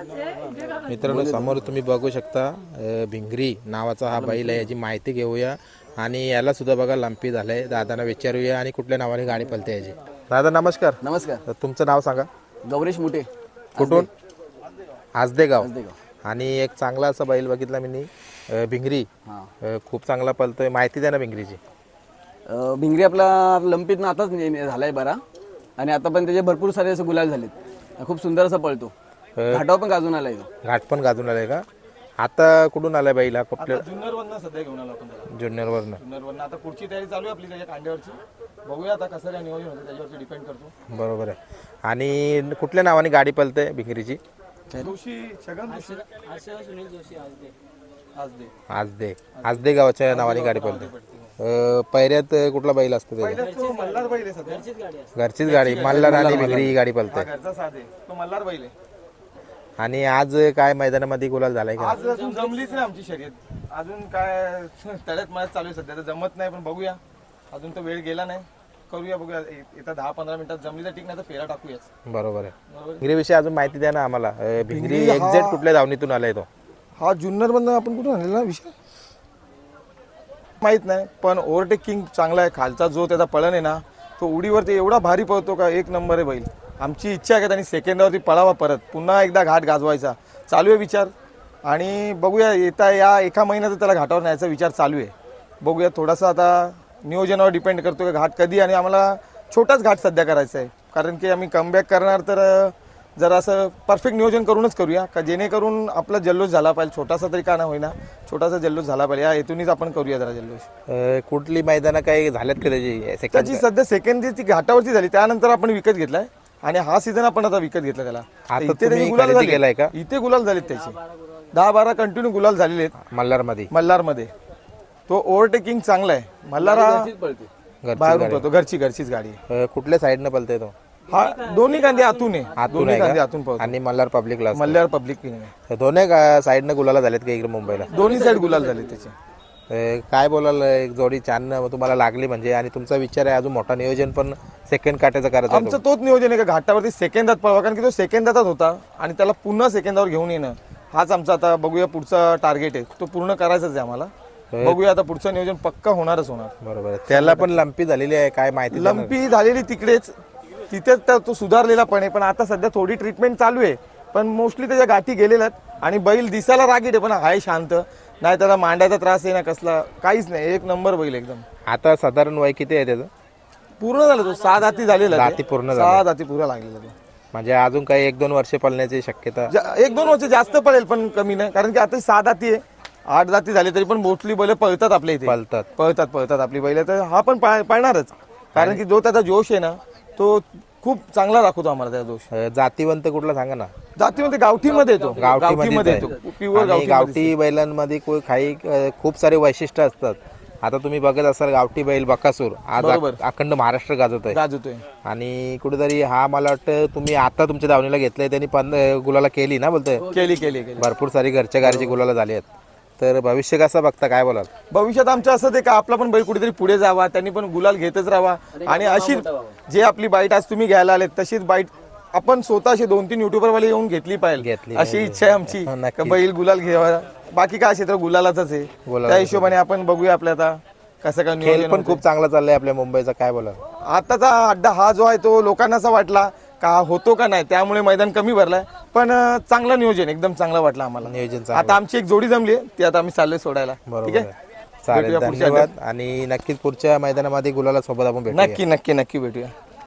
मित्रांनो समोर तुम्ही बघू शकता भिंगरी नावाचा हा बैल आहे याची माहिती घेऊया. आणि याला सुद्धा बघा लंपी झालंय. दादांना विचारूया आणि कुठल्या नावाने गाडी पलते याची. दादा नमस्कार. नमस्कार. तर तुमचं नाव सांगा. गौरीश मुठे कुठून? आजदे गाव आजदेगाव. आणि एक चांगला असा बैल बघितला मी भिंगरी. खूप चांगला पलतोय. माहिती द्या ना भिंगरीची. भिंगरी आपला लंपीतनं आताच झालाय बरा. आणि आता पण त्याचे भरपूर सारे असे गुलाल झालेत. खूप सुंदर असा पळतो. घाटावर पण गाजून आलाय तो. घाट पण गाजून आलाय का? आता कुठून आलाय बैल हा कुठल्या जुन्नर वरनं सध्या घेऊन आलो आपण त्याला. जुन्नरवरनं जुन्नर वरनं. आता पुढची तयारी चालू आहे आपली त्याच्या कांड्यावरची बघूया आता कसं काय नियोजन होतं त्याच्यावरती डिपेंड करतो. बरोबर आहे. आणि कुठल्या नावाने गाडी पलते भिंगरीची? जोशी छगन जोशी. आज दे. आजदे आजदे गावाच्या नावाने गाडी पलते. अ, पैऱ्यात कुठला बैल असतो त्याचा? तो मल्हार बैल आहे सध्या. घरचीच गाडी मल्हार आणि भिंगरी ही गाडी पलते. घरचा साध आहे. तो मल्हार बैल आहे. आणि आज काय मैदानामध्ये गुलाल झालाय का? आज अजून जमलीच नाही आमची शर्यत. अजून काय तळ्यात मळ्यात चालू आहे सध्या तर. जमत नाही पण बघूया. अजून तो वेळ गेला नाही. करूया बघूया. ये- येत्या दहा पंधरा मिनिटात जमली तर ठीक नाही तर फेरा टाकूयाच. बरोबर आहे. भिंगरी विषयी अजून माहिती द्या ना आम्हाला. अ, भिंगरी एक्झॅक्ट कुठल्या धावणीतून आलाय तो? हा जुन्नर मधनं आपण कुठून आणलेला विषय? माहीत नाही पण ओव्हरटेकिंग चांगला आहे. खालचा जो त्याचा पळण आहे ना तो उडीवरती एवढा भारी पळतो का एक नंबर आहे बैल. आमची इच्छा आहे का त्यांनी सेकंदावरती पळावा परत. पुन्हा एकदा घाट गाजवायचा. चालू आहे विचार. आणि बघूया येता या एका महिन्यात त्याला घाटावर न्यायचा विचार चालू आहे. बघूया थोडासा आता नियोजनावर डिपेंड करतो की घाट कधी आणि आम्हाला छोटाच घाट सध्या करायचा आहे. कारण की आम्ही कमबॅक करणार तर जरा असं परफेक्ट नियोजन करूनच करूया. का जेणेकरून आपला जल्लोष झाला पाहिजे. छोटासा तरी का ना होईना छोटासा जल्लोष झाला पाहिजे. या हेतूनच आपण करूया जरा जल्लोष. कुठली मैदानं काही झाल्यात का त्याची सध्या सेकंड ती घाटावरची झाली. त्यानंतर आपण विकत घेतलाय. आणि हा सीझन आपण आता विकत घेतला त्याला. आता इथे तुम्ही त्याचे गुलाल खरेदी केलाय का? झाले इथे गुलाल झालेत त्याचे. दहा बारा कंटिन्यू गुलाल झालेले आहेत. मल्हारमध्ये. मल्हारमध्ये. तो ओव्हरटेकिंग चांगला आहे. मल्हार हा घरची बाहेरून गाडी. पळतो. घरची घरचीच गाडी आहे. अ, कुठल्या साईडनं पलतोय तो? हा दोन्ही कांदे आतून आहे. आतून दोन्ही आहे कांदे का? आतून पळतो. आणि Malhar public Malhar public king आहे दोन्ही साईडनं गुलाला झालेत का इकडे मुंबईला? दोन्ही साईड गुलाल झाले त्याचे. काय बोलाल एक जोडी छान तुम्हाला लागली म्हणजे? आणि तुमचा विचार आहे अजून मोठा नियोजन पण सेकंड काटायचं करायचं आमचं तोच नियोजन आहे का? घाटावरती सेकंदात पळवा कारण की तो सेकंदातच होता आणि त्याला पुन्हा सेकंदावर घेऊन येणं. हाच आमचा आता बघूया पुढचा टार्गेट आहे. तो पूर्ण करायचाच आहे आम्हाला. बघूया आता पुढचं नियोजन पक्का होणारच होणार. बरोबर. त्याला पण लंपी झालेली आहे काय माहिती. लंपी झालेली तिकडेच. तिथेच तर तो सुधारलेला पण आहे पण आता सध्या थोडी ट्रीटमेंट चालू आहे. पण मोस्टली त्याच्या गाठी गेलेल्या आणि बैल दिसायला रागीट आहे पण आहे शांत. नाही त्याला मांडायचा त्रास आहे ना कसला? काहीच नाही एक नंबर बैल एकदम. आता साधारण वय किती आहे त्याचं? पूर्ण झालं तो सहा दाती झालेला. दाती पूर्ण सहा दाती पूर्ण लागलेला तो. म्हणजे अजून काही एक दोन वर्ष पळण्याची शक्यता? जा- एक दोन वर्ष जास्त पळेल पण कमी नाही. कारण की आता सहा दाती आहे. आठ दाती झाली तरी पण मोस्टली बैल पळतात आपल्या इथे. पळतात. पळतात पळतात आपली बैल. तर हा पण पाळ- पळणारच. कारण की जो त्याचा जोश आहे ना तो खूप चांगला दाखवतो आम्हाला जोश अ, जातीवंत कुठला सांगा ना. जातीमध्ये गावठीमध्ये येतो. गावठीमध्ये येतो. प्युअर आणि गावठी बैलांमध्ये कोई काही अ, खूप सारे वैशिष्ट्य असतात. आता तुम्ही बघत असाल गावठी बैल बकासूर. आज बरोबर. अख- अखंड महाराष्ट्र गाजवत आहे गाजवतोय आणि कुठेतरी हा मला वाटतं तुम्ही आता तुमच्या दावणीला घेतलंय त्यांनी पण गुलाला केली ना बोलतोय? केली केली केली. भरपूर सारी घरच्या गाडीची गुलाला झाली आहेत. तर भविष्य कसं बघता? काय बोलाल? भविष्यात आमचं असं ते का आपला पण बैल कुठेतरी पुढे जावा त्यांनी पण गुलाल घेतच राहावा. आणि अशी जे आपली बाईट आज तुम्ही घ्यायला आलेत तशीच बाईट आपण स्वतः असे दोन तीन युट्यूबर वाले येऊन घेतली पाहिजे. घेतली अशी इच्छा आहे आमची. का बैल गुलाल घ्यावा. बाकी काय क्षेत्र गुलालाच आहे. त्या हिशोबाने आपण बघूया आपल्या आता कसं काय खेळ नियोजन पण खूप चांगला चाललाय आपल्या मुंबईचा काय बोलाल? आताचा अड्डा हा जो आहे तो लोकांना असा वाटला. का होतो का नाही त्यामुळे मैदान कमी भरलाय. पण चांगलं नियोजन एकदम चांगला वाटला आम्हाला. नियोजन चांगलं. आता आमची एक जोडी जमली आहे, ती आता आम्ही चाललोय सोडायला. ठीक बरोबर आहे? आहे. चालेल भेटूया पुढच्या धन्यवाद. आणि नक्कीच पुढच्या मैदानामध्ये गुलाला सोबत आपण भेटूया. नक्की नक्की नक्की भेटूया.